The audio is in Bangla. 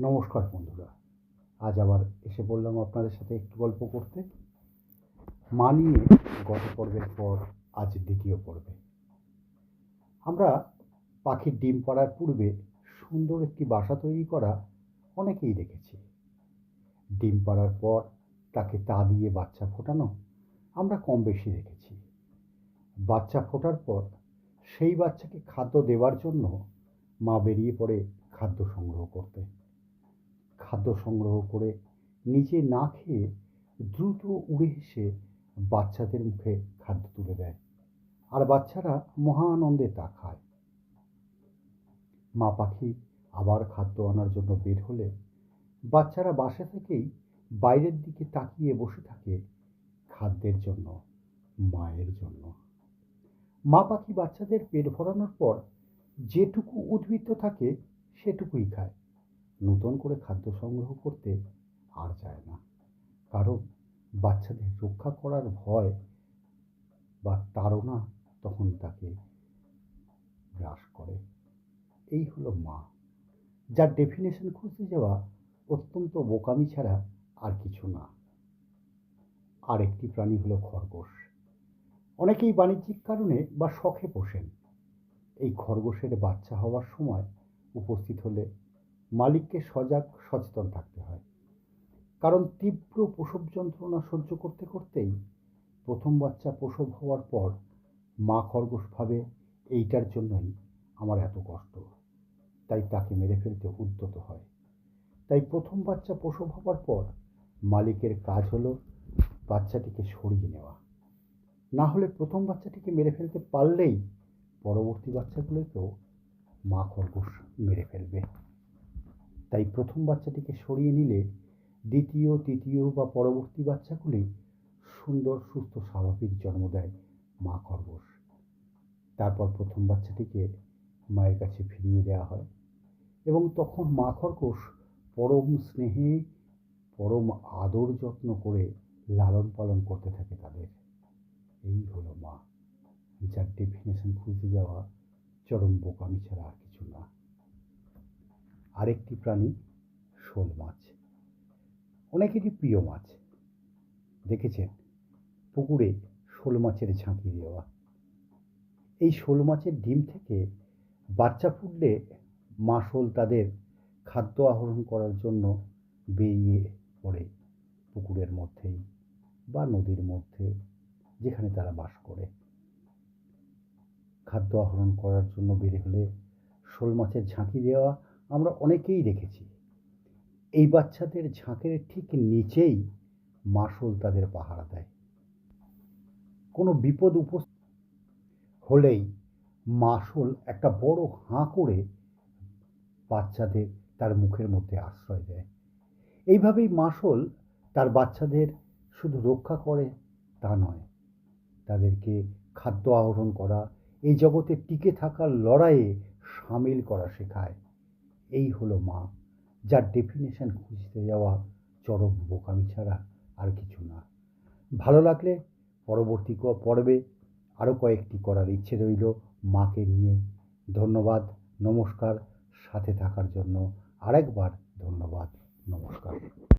নমস্কার বন্ধুরা। আজ আবার এসে বললাম আপনাদের সাথে একটু গল্প করতে। মা নিয়ে গত পর্বের পর আজ দ্বিতীয় পর্বে। আমরা পাখির ডিম পাড়ার পূর্বে সুন্দর একটি বাসা তৈরি করা অনেকেই দেখেছি। ডিম পাড়ার পর তাকে তা দিয়ে বাচ্চা ফোটানো আমরা কম বেশি দেখেছি। বাচ্চা ফোটার পর সেই বাচ্চাকে খাদ্য দেওয়ার জন্য মা বেরিয়ে পড়ে খাদ্য সংগ্রহ করতে। খাদ্য সংগ্রহ করে নিজে না খেয়ে দ্রুত উড়ে এসে বাচ্চাদের মুখে খাদ্য তুলে দেয়। আর বাচ্চারা মহানন্দে তা খায়। মা পাখি আবার খাদ্য আনার জন্য বের হলে বাচ্চারা বাসা থেকেই বাইরের দিকে তাকিয়ে বসে থাকে খাদ্যের জন্য, মায়ের জন্য। মা পাখি বাচ্চাদের পেট ভরানোর পর যেটুকু উদ্বৃত্ত থাকে সেটুকুই খায়। নতুন করে খাদ্য সংগ্রহ করতে আর যায় না। কারণ বাচ্চাদের রক্ষা করার ভয় বা তাড়না তখন তাকে গ্রাস করে। এই হলো মা, যার ডেফিনেশন খুঁজতে যাওয়া অত্যন্ত বোকামি ছাড়া আর কিছু না। আর একটি প্রাণী হলো খরগোশ। অনেকেই বাণিজ্যিক কারণে বা শখে পোষেন। এই খরগোশের বাচ্চা হওয়ার সময় উপস্থিত হলে মালিককে সজাগ, সচেতন থাকতে হয়। কারণ তীব্র প্রসব যন্ত্রণা সহ্য করতে করতেই প্রথম বাচ্চা প্রসব হওয়ার পর মা খরগোশ ভাবে এইটার জন্যই আমার এত কষ্ট। তাই তাকে মেরে ফেলতে উদ্যত হয়। তাই প্রথম বাচ্চা প্রসব হওয়ার পর মালিকের কাজ হলো বাচ্চাটিকে সরিয়ে নেওয়া। না হলে প্রথম বাচ্চাটিকে মেরে ফেলতে পারলেই পরবর্তী বাচ্চাগুলোকেও মা খরগোশ মেরে ফেলবে। তাই প্রথম বাচ্চাটিকে সরিয়ে নিলে দ্বিতীয়, তৃতীয় বা পরবর্তী বাচ্চাগুলি সুন্দর, সুস্থ, স্বাভাবিক জন্ম দেয় মা খরগোশ। তারপর প্রথম বাচ্চাটিকে মায়ের কাছে ফিরিয়ে দেওয়া হয় এবং তখন মা খরগোশ পরম স্নেহে, পরম আদর যত্ন করে লালন পালন করতে থাকে তাদের। এই হলো মা, যার ডেফিনেশন খুঁজতে যাওয়া চরম বোকামি ছাড়া আর কিছু না। আরেকটি প্রাণী শোল মাছ। অনেকেরই প্রিয় মাছ। দেখেছেন, পুকুরে শোল মাছের ঝাঁকি দেওয়া। এই শোল মাছের ডিম থেকে বাচ্চা ফুটলে মা শোল তাদের খাদ্য আহরণ করার জন্য বেরিয়ে পড়ে পুকুরের মধ্যেই বা নদীর মধ্যে যেখানে তারা বাস করে। খাদ্য আহরণ করার জন্য বের হলে শোল মাছের ঝাঁকি দেওয়া আমরা অনেকেই দেখেছি। এই বাচ্চাদের ঝাঁকের ঠিক নিচেই মাসল তাদের পাহারা দেয়। কোনো বিপদ উপস্থিত হলেই মাসল একটা বড় হাঁ করে বাচ্চাদের তার মুখের মধ্যে আশ্রয় দেয়। এইভাবেই মাসল তার বাচ্চাদের শুধু রক্ষা করে তা নয়, তাদেরকে খাদ্য আহরণ করা, এই জগতে টিকে থাকার লড়াইয়ে সামিল করা শেখায়। এই হলো মা, যার ডেফিনেশন খুঁজতে যাওয়া চরম বোকামি ছাড়া আর কিছু না। ভালো লাগলে পরবর্তী পর্বে আরও কয়েকটি করার ইচ্ছে রইল মাকে নিয়ে। ধন্যবাদ, নমস্কার, সাথে থাকার জন্য আরেকবার ধন্যবাদ, নমস্কার।